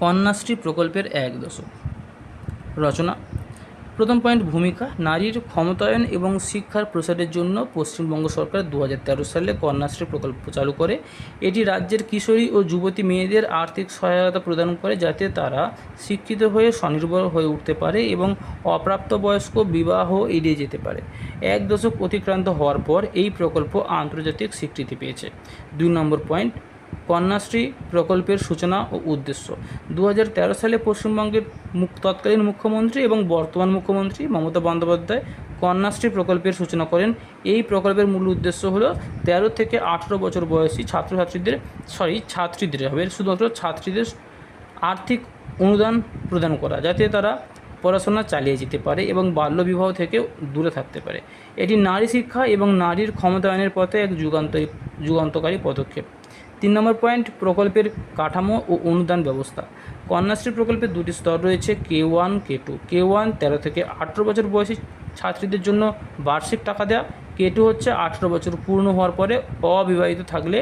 কন্যাশ্রী প্রকল্পের এক দশক। রচনা, প্রথম পয়েন্ট ভূমিকা, নারীর ক্ষমতায়ন এবং শিক্ষার প্রসারের জন্য পশ্চিমবঙ্গ সরকার দু হাজার তেরো সালে কন্যাশ্রী প্রকল্প চালু করে। এটি রাজ্যের কিশোরী ও যুবতী মেয়েদের আর্থিক সহায়তা প্রদান করে যাতে তারা শিক্ষিত হয়ে স্বনির্ভর হয়ে উঠতে পারে এবং অপ্রাপ্তবয়স্ক বিবাহ এড়িয়ে যেতে পারে। এক দশক অতিক্রান্ত হওয়ার পর এই প্রকল্প আন্তর্জাতিক স্বীকৃতি পেয়েছে। দুই নম্বর পয়েন্ট কন্যাশ্রী প্রকল্পের সূচনা ও উদ্দেশ্য। দু হাজার তেরো সালে পশ্চিমবঙ্গের তৎকালীন মুখ্যমন্ত্রী এবং বর্তমান মুখ্যমন্ত্রী মমতা বন্দ্যোপাধ্যায় কন্যাশ্রী প্রকল্পের সূচনা করেন। এই প্রকল্পের মূল উদ্দেশ্য হলো তেরো থেকে আঠেরো বছর বয়সী ছাত্রছাত্রীদের সরি ছাত্রীদের হবে শুধুমাত্র ছাত্রীদের আর্থিক অনুদান প্রদান করা, যাতে তারা পড়াশোনা চালিয়ে যেতে পারে এবং বাল্যবিবাহ থেকে দূরে থাকতে পারে। এটি নারী শিক্ষা এবং নারীর ক্ষমতায়নের পথে এক যুগান্তরী, যুগান্তকারী পদক্ষেপ। তিন নম্বর পয়েন্ট, প্রকল্পের কাঠামো ও অনুদান ব্যবস্থা। কন্যাশ্রী প্রকল্পের দুটি স্তর রয়েছে K one K two K one তেরো থেকে আঠেরো বছর বয়সী ছাত্রীদের জন্য বার্ষিক টাকা দেওয়া কে টু হচ্ছে আঠেরো বছর পূর্ণ হওয়ার পরে অবিবাহিত থাকলে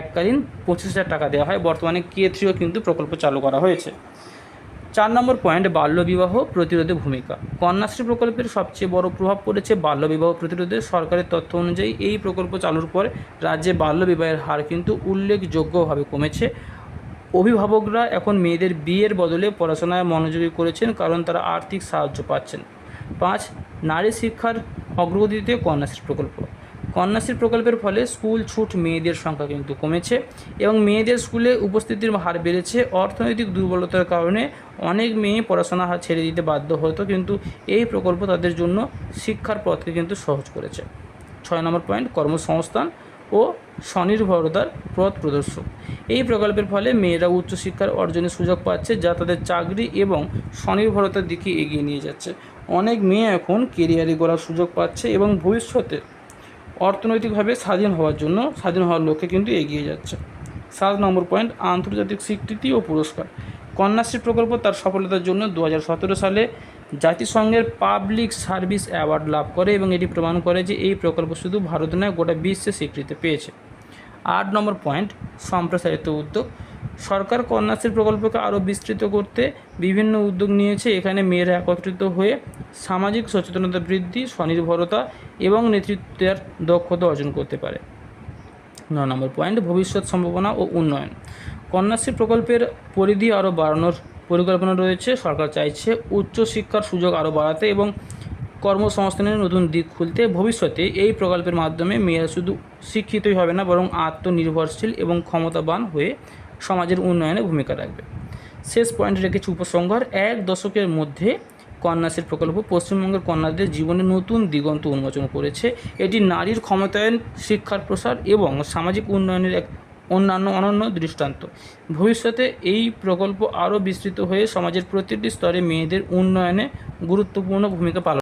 এককালীন পঁচিশ হাজার টাকা দেওয়া হয়। বর্তমানে কে থ্রিও কিন্তু প্রকল্প চালু করা হয়েছে। চার নম্বর পয়েন্ট, বাল্যবিবাহ প্রতিরোধে ভূমিকা। কন্যাশ্রী প্রকল্পের সবচেয়ে বড় প্রভাব পড়েছে বাল্যবিবাহ প্রতিরোধে। সরকারের তথ্য অনুযায়ী এই প্রকল্প চালুর পর রাজ্যে বাল্যবিবাহের হার কিন্তু উল্লেখযোগ্যভাবে কমেছে। অভিভাবকরা এখন মেয়েদের বিয়ের বদলে পড়াশোনায় মনোযোগী করেছেন কারণ তারা আর্থিক সাহায্য পাচ্ছেন। পাঁচ, নারী শিক্ষার অগ্রগতিতে কন্যাশ্রী প্রকল্প। কন্যাশ্রী প্রকল্পের ফলে স্কুল ছুট মেয়েদের সংখ্যা কিন্তু কমেছে এবং মেয়েদের স্কুলে উপস্থিতির হার বেড়েছে। অর্থনৈতিক দুর্বলতার কারণে অনেক মেয়ে পড়াশোনা ছেড়ে দিতে বাধ্য হতো, কিন্তু এই প্রকল্প তাদের জন্য শিক্ষার পথকে কিন্তু সহজ করেছে। ছয় নম্বর পয়েন্ট, কর্মসংস্থান ও স্বনির্ভরতার পথ প্রদর্শক। এই প্রকল্পের ফলে মেয়েরা উচ্চশিক্ষার অর্জনের সুযোগ পাচ্ছে, যা তাদের চাকরি এবং স্বনির্ভরতার দিকে এগিয়ে নিয়ে যাচ্ছে। অনেক মেয়ে এখন কেরিয়ারে গড়ার সুযোগ পাচ্ছে এবং ভবিষ্যতে অর্থনৈতিকভাবে স্বাধীন হওয়ার জন্য স্বাধীন হওয়ার লক্ষ্যে কিন্তু এগিয়ে যাচ্ছে। সাত নম্বর পয়েন্ট, আন্তর্জাতিক স্বীকৃতি ও পুরস্কার। কন্যাশ্রী প্রকল্প তার সফলতার জন্য দু হাজার সতেরো সালে জাতিসংঘের পাবলিক সার্ভিস অ্যাওয়ার্ড লাভ করে এবং এটি প্রমাণ করে যে এই প্রকল্প শুধু ভারত নয়, গোটা বিশ্বে স্বীকৃতি পেয়েছে। আট নম্বর পয়েন্ট, সম্প্রসারিত উদ্যোগ। সরকার কন্যাশ্রী প্রকল্পকে আরও বিস্তৃত করতে বিভিন্ন উদ্যোগ নিয়েছে। এখানে মেয়েরা একত্রিত হয়ে সামাজিক সচেতনতা বৃদ্ধি, স্বনির্ভরতা এবং নেতৃত্বের দক্ষতা অর্জন করতে পারে। ন নম্বর পয়েন্ট, ভবিষ্যৎ সম্ভাবনা ও উন্নয়ন। কন্যাশ্রী প্রকল্পের পরিধি আরও বাড়ানোর পরিকল্পনা রয়েছে। সরকার চাইছে উচ্চশিক্ষার সুযোগ আরও বাড়াতে এবং কর্মসংস্থানের নতুন দিক খুলতে। ভবিষ্যতে এই প্রকল্পের মাধ্যমে মেয়েরা শুধু শিক্ষিতই হবে না, বরং আত্মনির্ভরশীল এবং ক্ষমতাবান হয়ে সমাজের উন্নয়নে ভূমিকা রাখবে। শেষ পয়েন্ট রেখেছে উপসংহার। এক দশকের মধ্যে কন্যাশ্রী প্রকল্প পশ্চিমবঙ্গের কন্যাদের জীবনে নতুন দিগন্ত উন্মোচন করেছে। এটি নারীর ক্ষমতায়ন, শিক্ষার প্রসার এবং সামাজিক উন্নয়নের এক অন্যান্য অনন্য দৃষ্টান্ত। ভবিষ্যতে এই প্রকল্প আরও বিস্তৃত হয়ে সমাজের প্রতিটি স্তরে মেয়েদের উন্নয়নে গুরুত্বপূর্ণ ভূমিকা পালন